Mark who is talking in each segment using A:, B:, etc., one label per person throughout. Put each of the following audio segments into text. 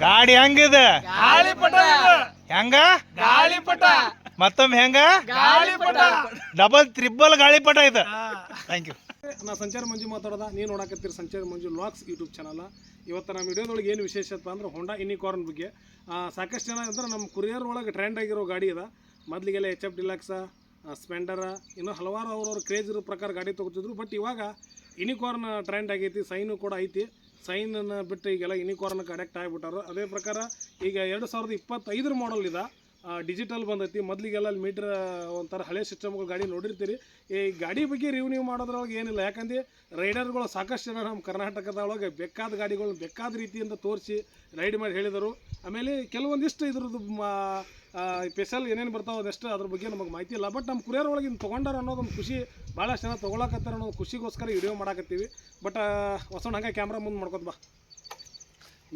A: ಗಾಡಿ ಹೆಂಗಿದೆ?
B: ಗಾಳಿಪಟ
A: ಹೆಂಗ?
B: ಗಾಳಿಪಟ
A: ಮತ್ತೊಮ್ಮೆ ಹೆಂಗ?
B: ಗಾಳಿಪಟ
A: ಡಬಲ್ ತ್ರಿಬಲ್ ಗಾಳಿಪಟ ಇದು. ಥ್ಯಾಂಕ್ ಯು
C: ನಾ ಸಂಚಾರ ಮಂಜು ಮಾತಾಡೋದ. ನೀವು ನೋಡಕತ್ತೀರಿ ಸಂಚಾರ ಮಂಜು ಲಾಕ್ಸ್ ಯೂಟ್ಯೂಬ್ ಚಾನಲ್ ಇವತ್ತು ನಮ್ಮ ವಿಡಿಯೋದೊಳಗೆ ಏನು ವಿಶೇಷ ಅಂದ್ರೆ ಹೊಂಡಾ ಇನಿಕಾರ್ನ್ ಬಗ್ಗೆ. ಆ, ಸಾಕಷ್ಟು ಜನ ಅಂದ್ರೆ ನಮ್ಮ ಕುರಿಯರ್ ಒಳಗೆ ಟ್ರೆಂಡ್ ಆಗಿರೋ ಗಾಡಿ ಅದ. ಮೊದಲಿಗೆಲ್ಲ ಎಚ್ ಎಫ್ ಡಿಲಾಕ್ಸ ಸ್ಪೆಂಡರ ಇನ್ನೂ ಹಲವಾರು ಅವ್ರವ್ರ ಕ್ರೇಜ್ ಇರೋ ಪ್ರಕಾರ ಗಾಡಿ ತೊಗೋತಿದ್ರು. ಬಟ್ ಇವಾಗ ಇನಿಕಾರ್ನ್ ಟ್ರೆಂಡ್ ಆಗೈತಿ ಸೈನು ಕೂಡ ಐತಿ. ಸೈನನ್ನು ಬಿಟ್ಟು ಈಗೆಲ್ಲ ಯುನಿಕಾರ್ನ್ ಕನೆಕ್ಟ್ ಆಗಿಬಿಟ್ಟಾರು. ಅದೇ ಪ್ರಕಾರ ಈಗ ಎರಡು ಸಾವಿರದ ಇಪ್ಪತ್ತೈದರ ಮಾಡಲ್ ಇದೆ. ಡಿಜಿಟಲ್ ಬಂದೈತಿ. ಮೊದಲಿಗೆಲ್ಲ ಮೀಟರ್ ಒಂಥರ ಹಳೆ ಸಿಸ್ಟಮ್ಗಳು ಗಾಡಿ ನೋಡಿರ್ತೀರಿ. ಈ ಗಾಡಿ ಬಗ್ಗೆ ರಿವ್ಯೂ ಮಾಡೋದ್ರೊಳಗೆ ಏನಿಲ್ಲ. ಯಾಕಂದ್ರೆ ರೈಡರ್ಗಳು ಸಾಕಷ್ಟು ಜನ ನಮ್ಮ ಕರ್ನಾಟಕದೊಳಗೆ ಬೇಕಾದ ಗಾಡಿಗಳನ್ನ ಬೇಕಾದ ರೀತಿಯಿಂದ ತೋರಿಸಿ ರೈಡ್ ಮಾಡಿ ಹೇಳಿದರು. ಆಮೇಲೆ ಕೆಲವೊಂದಿಷ್ಟು ಇದ್ರದ್ದು ಸ್ಪೆಷಲ್ ಏನೇನು ಬರ್ತಾವೆ ಅದಷ್ಟು ಅದ್ರ ಬಗ್ಗೆ ನಮಗೆ ಮಾಹಿತಿ ಇಲ್ಲ. ಬಟ್ ನಮ್ಮ ಕುರಿಯರ್ ಒಳಗೆ ಇನ್ನು ತೊಗೊಂಡಾರ ಅನ್ನೋದೊಂದು ಖುಷಿ ಭಾಳಷ್ಟು ಜನ ತೊಗೊಳಕತ್ತಾರ ಅನ್ನೋ ಖುಷಿಗೋಸ್ಕರ ವಿಡಿಯೋ ಮಾಡಾಕತ್ತೀವಿ. ಬಟ್ ಹೊಸಣ್ಣ ಹಂಗೆ ಕ್ಯಾಮ್ರಾ ಮುಂದೆ ಮಾಡ್ಕೊತ ಬಾ.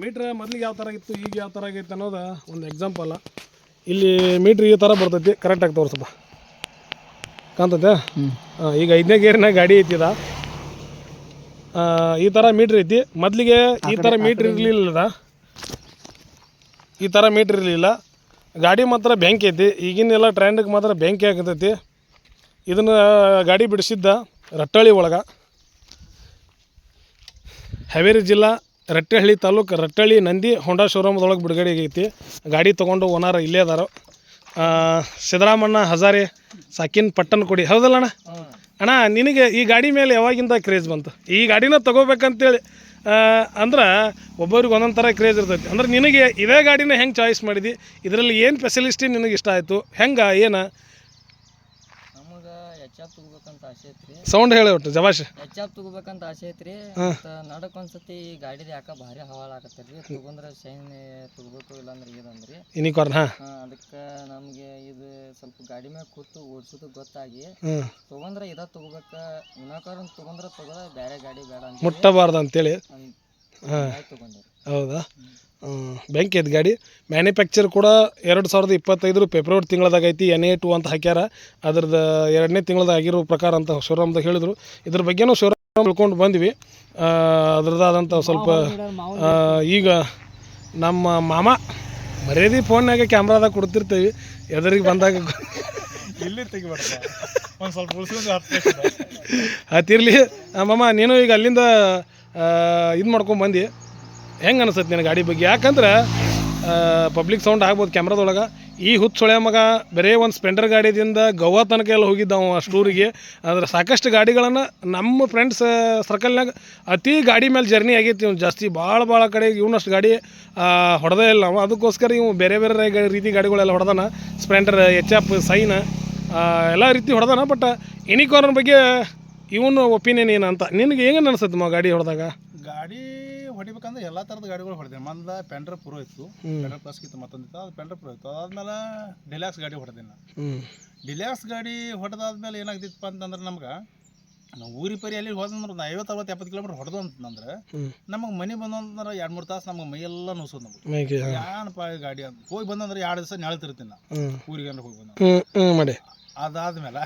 C: ಮೀಟ್ರ್ ಮೊದಲಿಗೆ ಯಾವ ಥರ ಇತ್ತು ಈಗ ಯಾವ ಥರ ಆಗೈತೆ ಅನ್ನೋದು ಒಂದು ಎಕ್ಸಾಂಪಲ್ ಇಲ್ಲಿ ಮೀಟ್ರ್ ಈ ಥರ ಬರ್ತೈತಿ ಕರೆಕ್ಟಾಗಿ ತೋರಿಸಪ್ಪ ಹಾಂ ಈಗ ಐದನೇ ಗೇರಿನಾಗ ಗಾಡಿ ಐತಿದ ಈ ಥರ ಮೀಟ್ರ್ ಐತಿ. ಮೊದಲಿಗೆ ಈ ಥರ ಮೀಟ್ರ್ ಇರಲಿಲ್ಲ ಈ ಥರ ಮೀಟ್ರ್ ಇರಲಿಲ್ಲ. ಗಾಡಿ ಮಾತ್ರ ಬ್ಯಾಂಕ್ ಐತಿ. ಈಗಿನೆಲ್ಲ ಟ್ರೆಂಡ್ಗೆ ಮಾತ್ರ ಬ್ಯಾಂಕ್ ಆಗತೈತಿ. ಇದನ್ನು ಗಾಡಿ ಬಿಡಿಸಿದ್ದ ರಟ್ಟಹಳ್ಳಿ ಒಳಗೆ. ಹಾವೇರಿ ಜಿಲ್ಲಾ ರಟ್ಟಹಳ್ಳಿ ತಾಲೂಕು ರಟ್ಟಹಳ್ಳಿ ನಂದಿ ಹೊಂಡಾ ಶೋರೂಮ್ದೊಳಗೆ ಬಿಡುಗಡೆ ಆಗೈತಿ. ಗಾಡಿ ತೊಗೊಂಡು ಓನರ್ ಇಲ್ಲೇ ಅದಾರ. ಸಿದ್ದರಾಮಣ್ಣ ಹಜಾರಿ ಸಾಕಿನ್ ಪಟ್ಟನ್ ಕೊಡಿ. ಹೌದಲ್ಲ ಅಣ್ಣ? ಅಣ್ಣ ನಿನಗೆ ಈ ಗಾಡಿ ಮೇಲೆ ಯಾವಾಗಿಂದ ಕ್ರೇಜ್ ಬಂತು? ಈ ಗಾಡಿನ ತೊಗೋಬೇಕಂತೇಳಿ ಅಂದ್ರೆ ಒಬ್ಬರಿಗೆ ಒಂದೊಂದು ಥರ ಕ್ರೇಜ್ ಇರ್ತೈತಿ. ಅಂದ್ರೆ ನಿನಗೆ ಇದೇ ಗಾಡಿನ ಹೆಂಗೆ ಚಾಯ್ಸ್ ಮಾಡಿದಿ? ಇದರಲ್ಲಿ ಏನು ಫೆಸಿಲಿಟಿ ನಿನಗೆ ಇಷ್ಟ ಆಯಿತು? ಹೆಂಗೆ ಏನು?
D: ನಮಗ ಎಚ್ ತಗೋಬೇಕಂತ ಆಸೆ ಐತ್ರಿ.
A: ಸೌಂಡ್ ಹೇಳಿ ಒಟ್ಟು ಜವಾಶ್
D: ಎಚ್ ಆಫ್ ತಗೋಬೇಕಂತ ಆಸೆ ಐತ್ರಿ. ಮತ್ತ ನಡಕ್ ಒಂದ್ಸತಿ ಗಾಡಿದ ಯಾಕ ಭಾರಿ ಹವಾಳ ಆಗತ್ತಲ್ರಿ ತಗೊಂಡ್ರ ಶೈನ್ ತಗೋಬೇಕು ಇಲ್ಲಾಂದ್ರೆ ಇದಂದ್ರಿ
A: ಯುನಿಕಾರ್ನ್ ಹಾಂ
D: ಅದಕ್ಕೆ ನಮಗೆ ಇದು ಸ್ವಲ್ಪ ಗಾಡಿ ಮ್ಯಾಗ ಕೂತು ಓಡಿಸೋದು ಗೊತ್ತಾಗಿ ತಗೊಂಡ್ರ ಇದ ತಗೋಬೇಕ ವಿನಾಕಾರನ್ ತಗೊಂಡ್ರ ತಗೋದ ಬೇರೆ ಗಾಡಿ ಬೇಡ ಅಂತ
A: ಮುಟ್ಟಬಾರ್ದು ಅಂತೇಳಿ. ಹಾಂ. ಹೌದಾ? ಬೆಂಕಿ ಐತೆ ಗಾಡಿ. ಮ್ಯಾನುಫ್ಯಾಕ್ಚರ್ ಕೂಡ ಎರಡು ಸಾವಿರದ ಇಪ್ಪತ್ತೈದರ ಫೆಬ್ರವರಿ ತಿಂಗಳದಾಗ ಐತಿ ಎನ್ ಎ ಟು ಅಂತ ಹಾಕ್ಯಾರ. ಅದ್ರದ್ದು ಎರಡನೇ ತಿಂಗಳದಾಗ ಆಗಿರೋ ಪ್ರಕಾರ ಅಂತ ಶೋರೂಮ್ದಾಗ ಹೇಳಿದ್ರು. ಇದ್ರ ಬಗ್ಗೆನೂ ಶೋರೂಮ್ ಉಳ್ಕೊಂಡು ಬಂದ್ವಿ. ಆ, ಅದ್ರದ್ದಾದಂಥ ಸ್ವಲ್ಪ ಆ, ಈಗ ನಮ್ಮ ಮಾಮ ಮರ್ಯಾದೆ ಫೋನ್ನಾಗ ಕ್ಯಾಮ್ರಾದಾಗ ಕೊಡ್ತಿರ್ತೀವಿ. ಎದುರಿಗೆ ಬಂದಾಗ
B: ಇಲ್ಲಿ ತೆಗಿಬಾರ್ದ. ಒಂದು ಸ್ವಲ್ಪ ಉಳಿಸ್ಕೊಂಡು ಹತ್ತು
A: ಅತಿರ್ಲಿ ಮಾಮ ನೀನು ಈಗ ಅಲ್ಲಿಂದ ಇದು ಮಾಡ್ಕೊಂಡು ಬಂದು. ಹೆಂಗೆ ಅನಿಸುತ್ತೆ ನಿನ್ನ ಗಾಡಿ ಬಗ್ಗೆ? ಯಾಕಂದ್ರೆ ಪಬ್ಲಿಕ್ ಸೌಂಡ್ ಆಗ್ಬೋದು ಕ್ಯಾಮ್ರಾದೊಳಗೆ. ಈ ಹುಚ್ಚೊಳೆ ಮಗ ಬರೇ ಒಂದು ಸ್ಪೆಂಡರ್ ಗಾಡಿದಿಂದ ಗೋವಾ ತನಕ ಎಲ್ಲ ಹೋಗಿದ್ದಾವ ಅಷ್ಟೂರಿಗೆ ಅಂದ್ರೆ ಸಾಕಷ್ಟು ಗಾಡಿಗಳನ್ನು ನಮ್ಮ ಫ್ರೆಂಡ್ಸ್ ಸರ್ಕಲ್ನಾಗ ಅತಿ ಗಾಡಿ ಮೇಲೆ ಜರ್ನಿ ಆಗೈತಿ ಇವ್ನು. ಜಾಸ್ತಿ ಭಾಳ ಭಾಳ ಕಡೆ ಇವನಷ್ಟು ಗಾಡಿ ಹೊಡೆದೇ ಇಲ್ಲ ನಾವು ಅದಕ್ಕೋಸ್ಕರ ಇವು ಬೇರೆ ಬೇರೆ ರೀತಿ ಗಾಡಿಗಳೆಲ್ಲ ಹೊಡೆದಾನ. ಸ್ಪ್ಲೆಂಡರ್ ಎಚ್ ಎಫ್ ಸೈನ್ ಎಲ್ಲ ರೀತಿ ಹೊಡೆದಾನ. ಬಟ್ ಎನಿ ಕಾರ್ನರ್ ಬಗ್ಗೆ ಇವನು ಒಪಿನಿಯನ್ ಏನಂತ ನಿನಗೆ ಹೆಂಗೆ ಅನಿಸುತ್ತೆ ಮಾ ಗಾಡಿ ಹೊಡೆದಾಗ?
B: ಗಾಡಿ ಹೊಡಿಬೇಕಂದ್ರೆ ಎಲ್ಲಾ ತರದ ಗಾಡಿಗಳು ಹೊಡೆದೆ ಮಂದ ಪೆಂಡ್ರ ಪ್ರೋ ಇತ್ತು. ಪೆಂಡ್ರ ಪ್ಲಸ್ ಇತ್ತು. ಮತ್ತೊಂದಿತ್ತು ಅದು ಪೆಂಡ್ರ ಪ್ರೋ ಇತ್ತು. ಅದಾದ್ಮೇಲೆ ಡಿಲ್ಯಾಕ್ಸ್ ಗಾಡಿ ಹೊಡೆದೆ ನಾನು. ಡಿಲ್ಯಾಕ್ಸ್ ಗಾಡಿ ಹೊಡೆದಾದ್ಮೇಲೆ ಏನಾಗ್ತಿತ್ತಪ್ಪ ಅಂತಂದ್ರೆ ನಮ್ಗೆ ನಾವು ಊರಿ ಪರಿ ಅಲ್ಲಿ ಹೋದಂದ್ರೆ ಒಂದು ಐವತ್ತು ಅರವತ್ತು ಎಪ್ಪತ್ತು ಕಿಲೋಮೀಟರ್ ಹೊಡೆದು ಅಂತಂದ್ರೆ ನಮಗೆ ಮನೆ ಬಂದಂದ್ರೆ ಎರಡು ಮೂರು ತಾಸು ನಮಗೆ ಮೈಯೆಲ್ಲ ನೋಸೋದು ನಮಗೆ.
A: ಮೇಗೆ
B: ಏನಪ್ಪ ಗಾಡಿ ಅಂತ. ಹೋಗಿ ಬಂದಂದ್ರೆ ಎರಡು ದಿವಸ ನೆಳತಿರ್ತೀನಿ
A: ಹ್ಞೂ
B: ಊರಿಗೆ ಅಂದ್ರೆ ಹೋಗಿ ಬಂದ ಅದಾದ್ಮೇಲೆ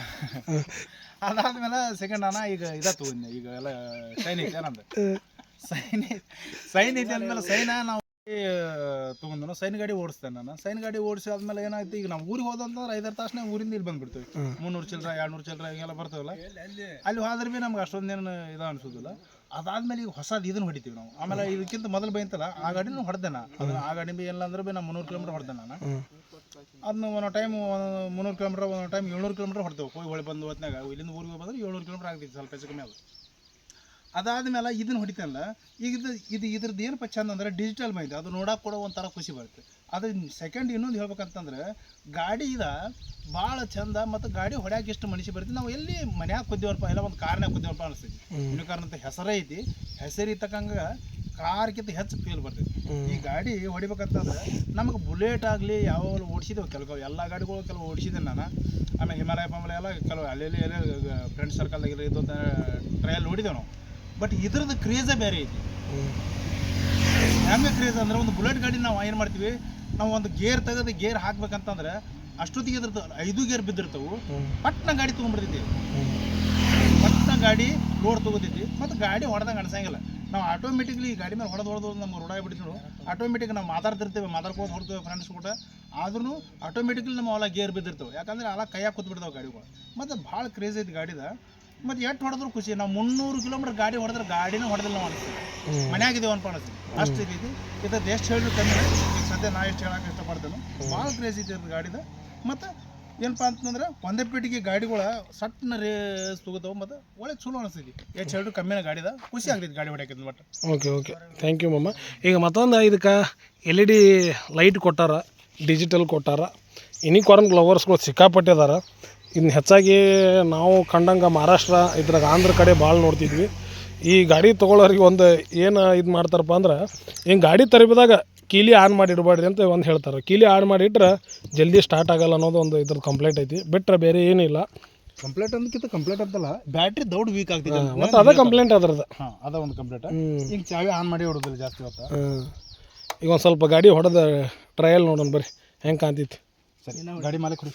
B: ಅದಾದ್ಮೇಲೆ ಸೆಕೆಂಡ್ ಅಣ್ಣ ಈಗ ಇದ ತಗೊಂಡೆ. ಈಗ ಎಲ್ಲ ಸೈನ್ ಏನಂದ್ರೆ. ನಂದು ಸೈನ್ ಸೈನ್ ಇದೆ ಅಂದ್ಮೇಲೆ ಸೈನ ನಾವು ತೊಗೊಂಡು ಸೈನ್ ಗಾಡಿ ಓಡಿಸ್ತೇನೆ ನಾನು. ಸೈನ್ ಗಾಡಿ ಓಡಿಸಿ ಆದ್ಮೇಲೆ ಏನಾಯ್ತು ಈಗ ನಾವು ಊರಿಗೆ ಹೋದಂತಂದ್ರೆ ಐದಾರು ತಾಸನೇ ಊರಿಂದ ಇಲ್ಲಿ ಬಂದ್ಬಿಡ್ತೀವಿ. ಮುನ್ನೂರು ಚಿಲ್ಲರ ಎರಡು ನೂರು ಚಿಲ್ಲರ ಹಿಂಗೆಲ್ಲ ಬರ್ತಾವಲ್ಲ ಅಲ್ಲಿ? ಹೋದ್ರೆ ಭೀ ನಮ್ಗೆ ಅಷ್ಟೊಂದೇನು ಇದು ಅನ್ಸೋದಿಲ್ಲ. ಅದಾದ್ಮೇಲೆ ಈಗ ಹೊಸದು ಇದನ್ನ ಹೊಡಿತೀವಿ ನಾವು. ಆಮೇಲೆ ಇದಕ್ಕಿಂತ ಮೊದಲು ಬೈತಲ್ಲ ಆ ಗಾಡಿನೂ ಹೊಡೆದೆ ನಾ ಆ ಗಾಡಿ ಬಿ ಎಲ್ಲ ಅಂದ್ರೆ ಭೀ ನಾನು ಮುನ್ನೂರು ಕಿಲೋಮೀಟರ್ ಹೊಡೆದೆ ನಾನು. ಅದನ್ನ ಒಂದು ಟೈಮ್ ಮುನ್ನೂರು ಕಿಲೋಮೀಟರ್ ಒಂದು ಟೈಮ್ ಏಳ್ನೂರು ಕಿಲೋಮೀಟರ್ ಹೊಡ್ತೇವೆ. ಹೋಗಿ ಹೊಳೆ ಬಂದು ಹೊತ್ನಾಗ ಇಲ್ಲಿಂದ ಊರಿಗೆ ಬಂದ್ರೆ ಏಳ್ನೂರು ಕಿಲೋಮೀಟರ್ ಆಗ್ತೈತಿ ಸ್ವಲ್ಪ ಹೆಚ್ಚು ಕಮ್ಮಿ ಅದು ಅದಾದ್ಮೇಲೆ ಇದನ್ನ ಹೊಡಿತಾನಲ್ಲ ಈಗ ಇದು ಇದು ಇದ್ರದ್ದು ಏನಪ್ಪ ಚಂದ ಅಂದ್ರೆ ಡಿಜಿಟಲ್ ಮೈದ ಅದು ನೋಡಕ್ಕೆ ಕೂಡ ಒಂಥರ ಖುಷಿ ಬರುತ್ತೆ. ಅದು ಸೆಕೆಂಡ್ ಇನ್ನೊಂದು ಹೇಳ್ಬೇಕಂತಂದ್ರೆ ಗಾಡಿ ಇದ ಭಾಳ ಚಂದ ಮತ್ತು ಗಾಡಿ ಹೊಡ್ಯಾಕೆ ಎಷ್ಟು ಮನುಷ್ಯ ಬರುತ್ತೆ. ನಾವು ಎಲ್ಲಿ ಮನ್ಯಾಗ ಕುದ್ದೇವಲ್ಪ ಎಲ್ಲ ಒಂದು ಕಾರ್ನಾಗ ಕುದ್ದೇವಲ್ಪ ಅನಿಸ್ತೈತಿ. ಕಾರಣ ಅಂತ ಹೆಸರೇ ಐತಿ. ಹೆಸರು ತಕ್ಕಂಗೆ ಕಾರ್ಕಿಂತ ಹೆಚ್ಚು ಫೀಲ್ ಬರ್ತೈತಿ. ಈ ಗಾಡಿ ಹೊಡಿಬೇಕಂತಂದ್ರೆ ನಮಗೆ ಬುಲೆಟ್ ಆಗಲಿ ಯಾವ ಓಡಿಸಿದ್ದೇವೆ ಕೆಲವು ಎಲ್ಲ ಗಾಡಿಗಳು ಕೆಲವು ಓಡಿಸಿದ್ದೆ ನಾನು. ಆಮೇಲೆ ಹಿಮಾಲಯ ಪಮಾಲಯ ಎಲ್ಲ ಕೆಲವು ಅಲ್ಲೆಲ್ಲಿ ಎಲ್ಲ ಫ್ರೆಂಡ್ ಸರ್ಕಲ್ದಾಗಿಲ್ಲ ಇದೊಂದು ಟ್ರಯಲ್ ನೋಡಿದ್ದೇವೆ ನಾವು. ಬಟ್ ಇದ್ರದ್ದು ಕ್ರೇಜೇ ಬೇರೆ ಐತಿ ಹೆಂಗೆ ಕ್ರೇಜ್ ಅಂದ್ರೆ ಒಂದು ಬುಲೆಟ್ ಗಾಡಿ ನಾವು ಏನು ಮಾಡ್ತೀವಿ, ನಾವು ಒಂದು ಗೇರ್ ತೆಗೆದು ಗೇರ್ ಹಾಕ್ಬೇಕಂತಂದ್ರೆ ಅಷ್ಟೊತ್ತಿಗೆ ಇದ್ರದ್ದು ಐದು ಗೇರ್ ಬಿದ್ದಿರ್ತವು. ಪಟ್ನ ಗಾಡಿ ತೊಗೊಂಡ್ಬಿಡ್ತೈತಿ ಪಟ್ನ ಗಾಡಿ ಲೋಡ್ ತೊಗೋತೈತಿ ಮತ್ತು ಗಾಡಿ ಹೊಡೆದಂಗೆ ಅನ್ಸಂಗಿಲ್ಲ ನಾವು ಆಟೋಮೆಟಿಕ್ಲಿ ಗಾಡಿ ಮೇಲೆ ಹೊಡೆದು ಹೊಡೆದು ನಮ್ಗೆ ರೋಡ ಬಿಡ್ತೀವಿ ಆಟೋಮೆಟಿಕ್ ನಾವು ಮಾತಾಡ್ತಿರ್ತೇವೆ ಮಾತಾಡ್ಕೊಂಡು ಹೊಡ್ತೇವೆ ಫ್ರೆಂಡ್ಸ್ ಕೂಡ ಆದ್ರೂ ಆಟೋಮೆಟಿಕ್ಲಿ ನಮ್ಮ ಹೊಲ ಗೇರ್ ಬಿದ್ದಿರ್ತವೆ. ಯಾಕಂದ್ರೆ ಅಲ್ಲ ಕೈಯಾಗ ಕೂತ್ ಬಿಡ್ತಾವೆ ಗಾಡಿಗಳು. ಮತ್ತು ಭಾಳ ಕ್ರೇಜ್ ಐತಿ ಗಾಡಿದ. ಮತ್ತು ಎಷ್ಟು ಹೊಡೆದ್ರು ಖುಷಿ. ನಾವು ಮುನ್ನೂರು ಕಿಲೋಮೀಟರ್ ಗಾಡಿ ಹೊಡೆದ್ರೆ ಗಾಡಿನ ಹೊಡೆದಿಲ್ಲ ನಾವು ಅನಿಸ್ತೀವಿ ಮನ್ಯಾಗ ಇದೀವಿ ಅನ್ಪ ಅನಿಸ್ತೀವಿ ಅಷ್ಟು ಇದೈತಿ ಇದದ್ದು ಎಷ್ಟು ಹೇಳಿದ್ರು ಕಮ್ಮಿ ಈಗ ಸದ್ಯ ನಾ ಎಷ್ಟು ಹೇಳಕ್ಕೆ ಇಷ್ಟಪಡ್ತೇನೆ ಭಾಳ ಕ್ರೇಜ್ ಇದೆ ಗಾಡಿದ. ಮತ್ತು ಏನಪ್ಪ ಅಂತಂದ್ರೆ ಒಂದೇ ಪೀಟಿಗೆ ಗಾಡಿಗಳ ಸಟ್ನ ರೇಸ್ ತಗೋತಾವ ಮತ್ತು ಒಳ್ಳೆ ಚಲೋ ಅನಿಸ್ತೈತಿ. ಎಷ್ಟು ಹೇಳಿದ್ರು ಕಮ್ಮಿನ ಗಾಡಿದ ಖುಷಿ ಆಗ್ತೈತಿ ಗಾಡಿ ಹೊಡ್ಯಾಕಿದ್ but
A: okay okay thank you ಮಮ್ಮ ಈಗ ಮತ್ತೊಂದು ಇದಕ್ಕೆ ಎಲ್ ಇ ಡಿ ಲೈಟ್ ಕೊಟ್ಟಾರ ಡಿಜಿಟಲ್ ಕೊಟ್ಟಾರ. ಯುನಿಕಾರ್ನ್ ಗ್ಲವರ್ಸ್ಗಳು ಲವರ್ಸ್ಗಳು ಅದಾರ ಇನ್ನು ಹೆಚ್ಚಾಗಿ ನಾವು ಕಂಡಂಗೆ ಮಹಾರಾಷ್ಟ್ರ ಇದ್ರಾಗ ಆಂಧ್ರ ಕಡೆ ಭಾಳ ನೋಡ್ತಿದ್ವಿ. ಈ ಗಾಡಿ ತೊಗೊಳೋರಿಗೆ ಒಂದು ಏನು ಇದು ಮಾಡ್ತಾರಪ್ಪ ಅಂದ್ರೆ ಹಿಂಗೆ ಗಾಡಿ ತರಬಿದಾಗ ಕೀಲಿ ಆನ್ ಮಾಡಿ ಇಡಬೇಡ್ರಿ ಅಂತ ಒಂದು ಹೇಳ್ತಾರೆ. ಕೀಲಿ ಆನ್ ಮಾಡಿ ಇಟ್ರೆ ಜಲ್ದಿ ಸ್ಟಾರ್ಟ್ ಆಗಲ್ಲ ಅನ್ನೋದು ಒಂದು ಇದ್ರದ್ದು ಕಂಪ್ಲೇಂಟ್ ಐತಿ. ಬಿಟ್ಟರೆ ಬೇರೆ ಏನಿಲ್ಲ
B: ಕಂಪ್ಲೇಂಟ್ ಅಂದಕ್ಕಿಂತ ಕಂಪ್ಲೇಂಟ್ ಅಂತಲ್ಲ ಬ್ಯಾಟ್ರಿ ದೌಡ್ ವೀಕ್ ಆಗ್ತಿದೆ
A: ಮತ್ತು ಅದೇ ಕಂಪ್ಲೇಂಟ್ ಅದ್ರದ್ದು.
B: ಹಾಂ ಅದ ಒಂದು ಕಂಪ್ಲೇಂಟ್ ಈಗ ಚಾವಿ ಆನ್ ಮಾಡಿ ಹೊಡೋದಿಲ್ಲ ಜಾಸ್ತಿ ಹೊತ್ತ.
A: ಈಗ ಒಂದು ಸ್ವಲ್ಪ ಗಾಡಿ ಹೊಡೆದ ಟ್ರಯಲ್ ನೋಡೋಣ ಬರ್ರಿ. ಹೆಂಗೆ ಕಾಣ್ತಿತ್ತು?
B: ಸರಿ ಗಾಡಿ ಮಾಲೀಕ್ ಹೊಡಿ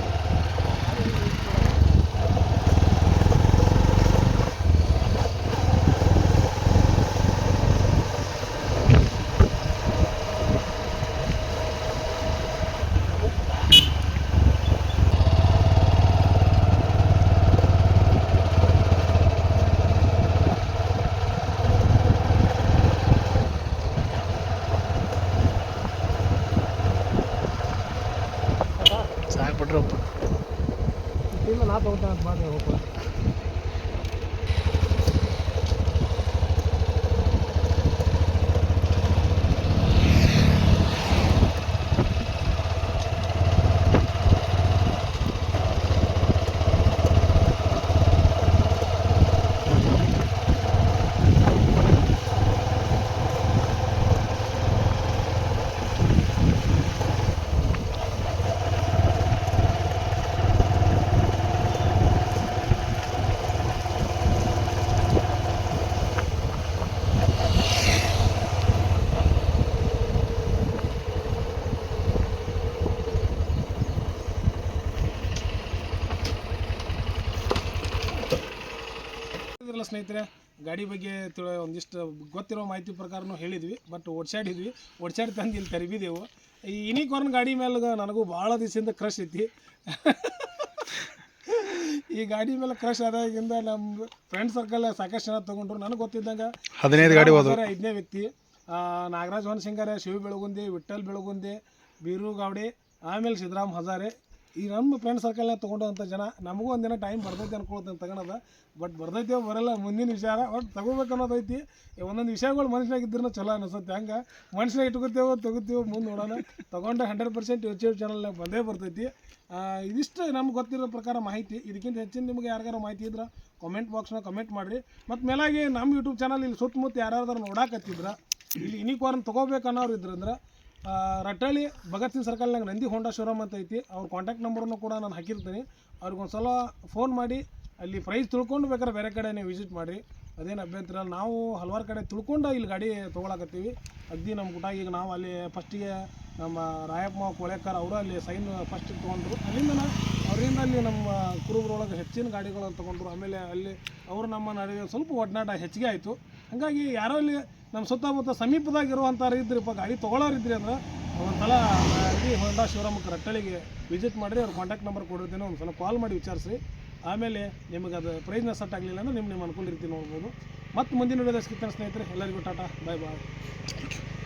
B: ಸಾಕು ಬಿಡ್ರಪ್ಪ
A: ಇಲ್ಲ ನಾ ತಗೋತಾನೆ ಅಂತ ಮಾಡಿ ಹೋಗ್ಬೋದು ಇದ್ರಲ್ಲ ಸ್ನೇಹಿತರೆ ಗಾಡಿ ಬಗ್ಗೆ ತಿಳಿ ಒಂದಿಷ್ಟು ಗೊತ್ತಿರೋ ಮಾಹಿತಿ ಪ್ರಕಾರನೂ ಹೇಳಿದ್ವಿ ಬಟ್ ಓಡ್ಸಾಡಿದ್ವಿ ಓಡ್ಸಾಡಿ ತಂದು ಇಲ್ಲಿ ತರಿಬಿದೆವು. ಈ ಯುನಿಕಾರ್ನ್ ಗಾಡಿ ಮೇಲೆ ನನಗೂ ಭಾಳ ದಿವಸದಿಂದ ಕ್ರಶ್ ಐತಿ. ಈ ಗಾಡಿ ಮೇಲೆ ಕ್ರಶ್ ಆದಾಗಿಂದ ನಮ್ಮ ಫ್ರೆಂಡ್ ಸರ್ಕಲ್ ಸಾಕಷ್ಟು ಜನ ತೊಗೊಂಡ್ರು. ನನಗೆ ಗೊತ್ತಿದ್ದಂಗೆ
B: ಹದಿನೈದು ಗಾಡಿ
A: ಐದನೇ ವ್ಯಕ್ತಿ ನಾಗರಾಜ್ ಹೊನಸಿಂಗಾರೆ ಶಿವ ಬೆಳಗುಂದಿ ವಿಠಲ್ ಬೆಳಗುಂದಿ ಬೀರು ಗಾವಡೆ ಆಮೇಲೆ ಸಿದ್ದರಾಮ್ ಹಜಾರೆ ಈ ನಮ್ಮ ಫ್ರೆಂಡ್ ಸರ್ಕಲ್ನಾಗ ತೊಗೊಂಡಂಥ ಜನ, ನಮಗೂ ಒಂದಿನ ಟೈಮ್ ಬರ್ತೈತೆ ಅನ್ಕೊಳ್ತೇನೆ ತಗೊಳೋದು ಬಟ್ ಬರ್ತೈತೆ ಬರಲ್ಲ, ಮುಂದಿನ ವಿಚಾರ. ಒಟ್ಟು ತಗೋಬೇಕು ಅನ್ನೋದೈತಿ ಒಂದೊಂದು ವಿಷಯಗಳು ಮನುಷ್ಯನಾಗ ಇದ್ರೂ ಚಲೋ ಅನಿಸುತ್ತೆ. ಹಂಗೆ ಮನುಷ್ಯನಾಗ ಇಟ್ಕೋತೇವೋ, ತಗೋತೀವೋ ಮುಂದೆ ನೋಡೋಣ. ತೊಗೊಂಡು ಹಂಡ್ರೆಡ್ ಪರ್ಸೆಂಟ್ ಯೂಟ್ಯೂಬ್ ಚಾನಲ್ನಾಗ ಬಂದೇ ಬರ್ತೈತಿ. ಇದಿಷ್ಟು ನಮ್ಗೆ ಗೊತ್ತಿರೋ ಪ್ರಕಾರ ಮಾಹಿತಿ. ಇದಕ್ಕಿಂತ ಹೆಚ್ಚಿನ ನಿಮಗೆ ಯಾರಿಗಾರು ಮಾಹಿತಿ ಇದ್ರೆ ಕಾಮೆಂಟ್ ಬಾಕ್ಸ್ನಾಗ ಕಮೆಂಟ್ ಮಾಡಿರಿ. ಮತ್ತು ಮೇಲಾಗಿ ನಮ್ಮ ಯೂಟ್ಯೂಬ್ ಚಾನಲ್ ಇಲ್ಲಿ ಸುತ್ತಮುತ್ತ ಯಾರ್ಯಾರು ನೋಡಾಕತ್ತಿದ್ರ, ಇಲ್ಲಿ ಯುನಿಕಾರ್ನ್ ತೊಗೋಬೇಕು ಅನ್ನೋರು ಇದ್ರಂದ್ರೆ ರಟ್ಟಳ್ಳಿ ಭಗತ್ ಸಿಂಗ್ ಸರ್ಕಲ್ನಾಗ ನಂದಿ ಹೋಂಡಾ ಶೋರೂಮ್ ಅಂತ ಐತಿ. ಅವ್ರ ಕಾಂಟ್ಯಾಕ್ಟ್ ನಂಬರನ್ನು ಕೂಡ ನಾನು ಹಾಕಿರ್ತೀನಿ. ಅವ್ರಿಗೆ ಸಲ ಫೋನ್ ಮಾಡಿ, ಅಲ್ಲಿ ಪ್ರೈಸ್ ತಿಳ್ಕೊಂಡು ಬೇಕಾದ್ರೆ ಬೇರೆ ಕಡೆ ನೀವು ವಿಸಿಟ್ ಮಾಡಿರಿ. ಅದೇನು ಅಭ್ಯಂತರ ನಾವು ಹಲವಾರು ಕಡೆ ತಿಳ್ಕೊಂಡು ಇಲ್ಲಿ ಗಾಡಿ ತೊಗೊಳಕತ್ತೀವಿ. ಅಗ್ದಿ ನಮ್ಮ ಗುಟ ಈಗ ನಾವು ಅಲ್ಲಿ ಫಸ್ಟಿಗೆ ನಮ್ಮ ರಾಯಪ್ಪ, ಕೊಳೆಕರ್ ಅವರು ಅಲ್ಲಿ ಸೈನ್ ಫಸ್ಟ್ ತೊಗೊಂಡ್ರು. ಅಲ್ಲಿಂದ ಅವರಿಂದ ಅಲ್ಲಿ ನಮ್ಮ ಕುರುಬರೊಳಗೆ ಹೆಚ್ಚಿನ ಗಾಡಿಗಳನ್ನು ತೊಗೊಂಡ್ರು. ಆಮೇಲೆ ಅಲ್ಲಿ ಅವರು ನಮ್ಮ ನಡುವೆ ಸ್ವಲ್ಪ ಒಡನಾಟ ಹೆಚ್ಚಿಗೆ ಆಯಿತು. ಹಾಗಾಗಿ ಯಾರೋ ಇಲ್ಲಿ ನಮ್ಮ ಸುತ್ತಮುತ್ತ ಸಮೀಪದಾಗಿರುವಂಥವ್ರು ಇದ್ರಿಪ್ಪ ಗಾಡಿ ತೊಗೊಳೋರು ಇದ್ರಿ ಅಂದ್ರೆ ಒಂದ್ಸಲ ಇಲ್ಲಿ ಹೊಂಡಾ ಶಿವರಾಮಕ್ಕೆ ರಟ್ಟಳಿಗೆ ವಿಸಿಟ್ ಮಾಡಿರಿ ಅವ್ರ ಕಾಂಟ್ಯಾಕ್ಟ್ ನಂಬರ್ ಕೊಡಿರ್ತೀನಿ ಒಂದು ಸಲ ಕಾಲ್ ಮಾಡಿ ವಿಚಾರಿಸ್ರಿ. ಆಮೇಲೆ ನಿಮಗೆ ಅದು ಪ್ರೈಸ್ನ ಸೆಟ್ ಆಗಲಿಲ್ಲ ಅಂದ್ರೆ ನಿಮ್ಮ ನಿಮ್ಮ ಅನುಕೂಲ ಇರ್ತೀನಿ ನೋಡ್ಬೋದು. ಮತ್ತು ಮುಂದಿನ ವಿಡಿಯೋದ ಸಿಗ್ತಾನೆ ಸ್ನೇಹಿತರೆ, ಎಲ್ಲರಿಗೂ ಟಾಟಾ ಬಾಯ್ ಬಾಯ್